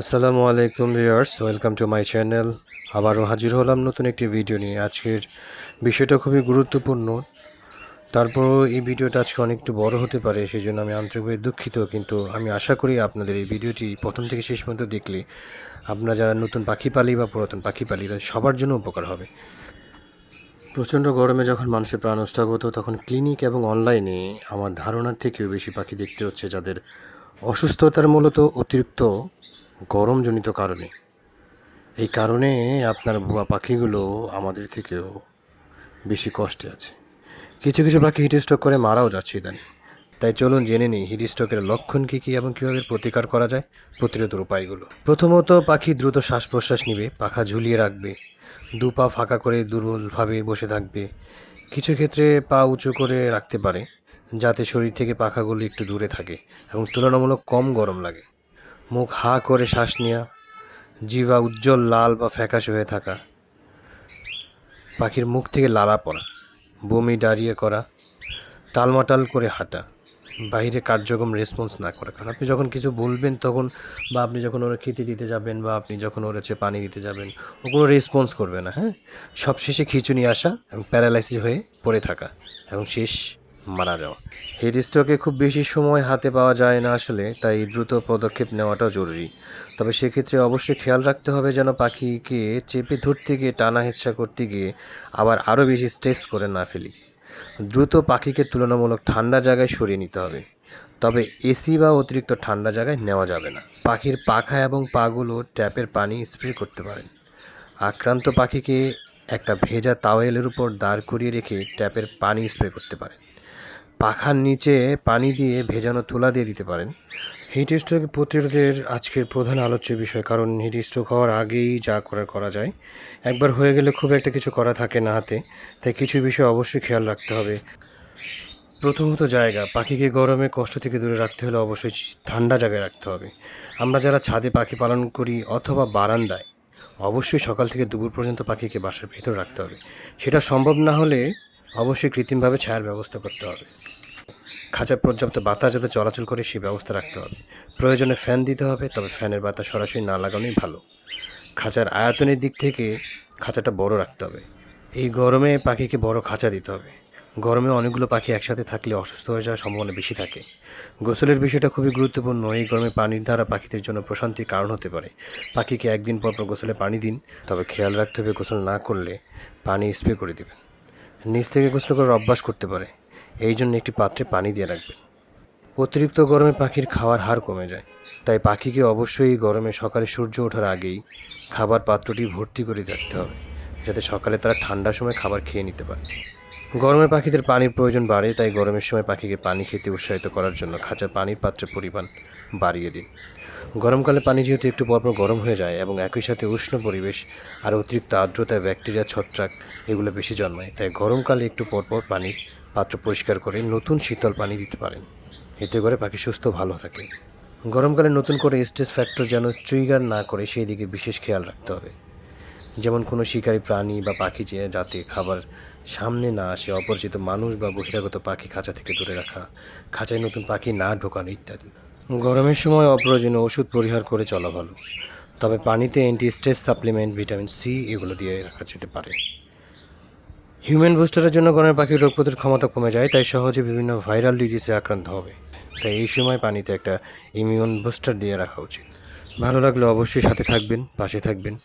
আসসালামু আলাইকুম viewers, welcome to my channel. আবারও হাজির হলাম নতুন একটি ভিডিও নিয়ে। আজকের বিষয়টা খুবই গুরুত্বপূর্ণ। তারপরও এই ভিডিওটা আজকে অনেকটু বড় হতে পারে সেই জন্য আমি আন্তরিকভাবে দুঃখিত, কিন্তু আমি আশা করি আপনাদের এই ভিডিওটি প্রথম থেকে শেষ পর্যন্ত দেখলে আপনারা যারা নতুন পাখি পালি বা পুরাতন পাখি পালি সবার জন্য উপকার হবে। প্রচণ্ড গরমে যখন মানুষের প্রাণ নষ্ট তখন ক্লিনিক এবং অনলাইনে আমার ধারণার থেকেও বেশি পাখি দেখতে হচ্ছে, যাদের অসুস্থতার মূলত অতিরিক্ত গরমজনিত কারণে। এই কারণে আপনার বুয়া পাখিগুলো আমাদের থেকেও বেশি কষ্টে আছে। কিছু কিছু পাখি হিট স্ট্রোক করে মারাও যাচ্ছে ইদানিং। তাই চলুন জেনে নিই, হিট স্ট্রোকের লক্ষণ কী কী এবং কীভাবে প্রতিকার করা যায় প্রতিরোধের উপায়গুলো। প্রথমত, পাখি দ্রুত শ্বাস প্রশ্বাস নেবে, পাখা ঝুলিয়ে রাখবে, দু পা ফাঁকা করে দুর্বলভাবে বসে থাকবে। কিছু ক্ষেত্রে পা উঁচু করে রাখতে পারে, যাতে শরীর থেকে পাখাগুলো একটু দূরে থাকে এবং তুলনামূলক কম গরম লাগে। মুখ হা করে শ্বাস নেওয়া জিভা উজ্জ্বল, লাল বা ফ্যাকাশে হয়ে থাকা। পাখির মুখ থেকে লালা পড়া, বমি ডায়রিয়া করা, টালমাটাল করে হাঁটা বাইরে কার্যক্রম রেসপন্স না করা। কারণ আপনি যখন কিছু বলবেন তখন বা আপনি যখন ওরা খেতে দিতে যাবেন বা আপনি যখন ওর হচ্ছে পানি দিতে যাবেন, ও কোনো রেসপন্স করবে না হ্যাঁ? সবশেষে খিচুনি আসা এবং প্যারালাইসিস হয়ে পড়ে থাকা এবং শেষ মারা যাওয়া। হেড স্ট্রোকে খুব বেশি সময় হাতে পাওয়া যায় না আসলে, তাই দ্রুত পদক্ষেপ নেওয়াটাও জরুরি। তবে সেক্ষেত্রে অবশ্যই খেয়াল রাখতে হবে যেন পাখিকে চেপে ধরতে গিয়ে, টানা হেঁচড়া করতে গিয়ে আবার আরও বেশি স্ট্রেস করে না ফেলি। দ্রুত পাখিকে তুলনামূলক ঠান্ডা জায়গায় সরিয়ে নিতে হবে। তবে এসি বা অতিরিক্ত ঠান্ডা জায়গায় নেওয়া যাবে না। পাখির পাখা এবং পাগুলো ট্যাপের পানি স্প্রে করতে পারেন। আক্রান্ত পাখিকে একটা ভেজা তাওয়েলের উপর দাঁড় করিয়ে রেখে ট্যাপের পানি স্প্রে করতে পারেন। পাখার নিচে পানি দিয়ে ভেজানো তুলা দিয়ে দিতে পারেন। হিট স্ট্রোক প্রতিরোধের আজকের প্রধান আলোচ্য বিষয়, কারণ হিট স্ট্রোক হওয়ার আগেই যা করার করা যায়। একবার হয়ে গেলে খুব একটা কিছু করা থাকে না হাতে, তাই কিছু বিষয় অবশ্যই খেয়াল রাখতে হবে। প্রথমত জায়গা, পাখিকে গরমে কষ্ট থেকে দূরে রাখতে হলে অবশ্যই ঠান্ডা জায়গায় রাখতে হবে। আমরা যারা ছাদে পাখি পালন করি অথবা বারান্দায়, অবশ্যই সকাল থেকে দুপুর পর্যন্ত পাখিকে বাসার ভেতর রাখতে হবে। সেটা সম্ভব না হলে অবশ্যই কৃত্রিমভাবে ছায়ার ব্যবস্থা করতে হবে। খাঁচা পর্যাপ্ত বাতাস যাতে চলাচল করে সেই ব্যবস্থা রাখতে হবে। প্রয়োজনে ফ্যান দিতে হবে, তবে ফ্যানের বাতাস সরাসরি না লাগানোই ভালো। খাঁচার আয়তনের দিক থেকে খাঁচাটা বড় রাখতে হবে। এই গরমে পাখিকে বড় খাঁচা দিতে হবে। গরমে অনেকগুলো পাখি একসাথে থাকলে অসুস্থ হয়ে যাওয়ার সম্ভাবনা বেশি থাকে। গোসলের বিষয়টা খুবই গুরুত্বপূর্ণ। এই গরমে পানির দ্বারা পাখিদের জন্য প্রশান্তির কারণ হতে পারে। পাখিকে একদিন পর পর গোসলে পানি দিন, তবে খেয়াল রাখতে হবে গোসল না করলে পানি স্প্রে করে দেবেন। নিচ থেকে গোসল করার অভ্যাস করতে পারে। এই জন্য একটি পাত্রে পানি দিয়ে রাখবেন। অতিরিক্ত গরমে পাখির খাওয়ার হার কমে যায়। তাই পাখিকে অবশ্যই গরমে সকালে সূর্য ওঠার আগেই খাবার পাত্রটি ভর্তি করে রাখতে হবে, যাতে সকালে তারা ঠান্ডার সময় খাবার খেয়ে নিতে পারে। গরমে পাখিদের পানির প্রয়োজন বাড়ে, তাই গরমের সময় পাখিকে পানি খেতে উৎসাহিত করার জন্য খাঁচার পানির পাত্রের পরিমাণ বাড়িয়ে দিন। গরমকালে পানি যেহেতু একটু পরপর গরম হয়ে যায় এবং একই সাথে উষ্ণ পরিবেশ আর অতিরিক্ত আর্দ্রতায় ব্যাকটেরিয়া, ছত্রাক এগুলো বেশি জন্মায়, তাই গরমকালে একটু পরপর পানির পাত্র পরিষ্কার করে নতুন শীতল পানি দিতে পারেন। এতে করে পাখি সুস্থ ভালো থাকে। গরমকালে নতুন করে স্ট্রেস ফ্যাক্টর যেন ট্রিগার না করে, সেই দিকে বিশেষ খেয়াল রাখতে হবে। যেমন কোনো শিকারী প্রাণী বা পাখি যে যাতে খাবার সামনে না আসে, অপরিচিত মানুষ বা বহিরাগত পাখি খাঁচা থেকে দূরে রাখা, খাঁচায় নতুন পাখি না ঢোকানো ইত্যাদি। গরমের সময় অপ্রয়োজনীয় ওষুধ পরিহার করে চলা ভালো। তবে পানিতে anti stress supplement vitamin C এগুলো দিয়ে রাখা যেতে পারে। হিউম্যান বুস্টারের জন্য গরমের পাখির রোগ প্রতিরোধ ক্ষমতা কমে যায়, তাই সহজে বিভিন্ন ভাইরাল ডিজিজে আক্রান্ত হবে। তাই এই সময় পানিতে একটা ইমিউন বুস্টার দিয়ে রাখা উচিত। ভালো লাগলে অবশ্যই সাথে থাকবেন, পাশে থাকবেন।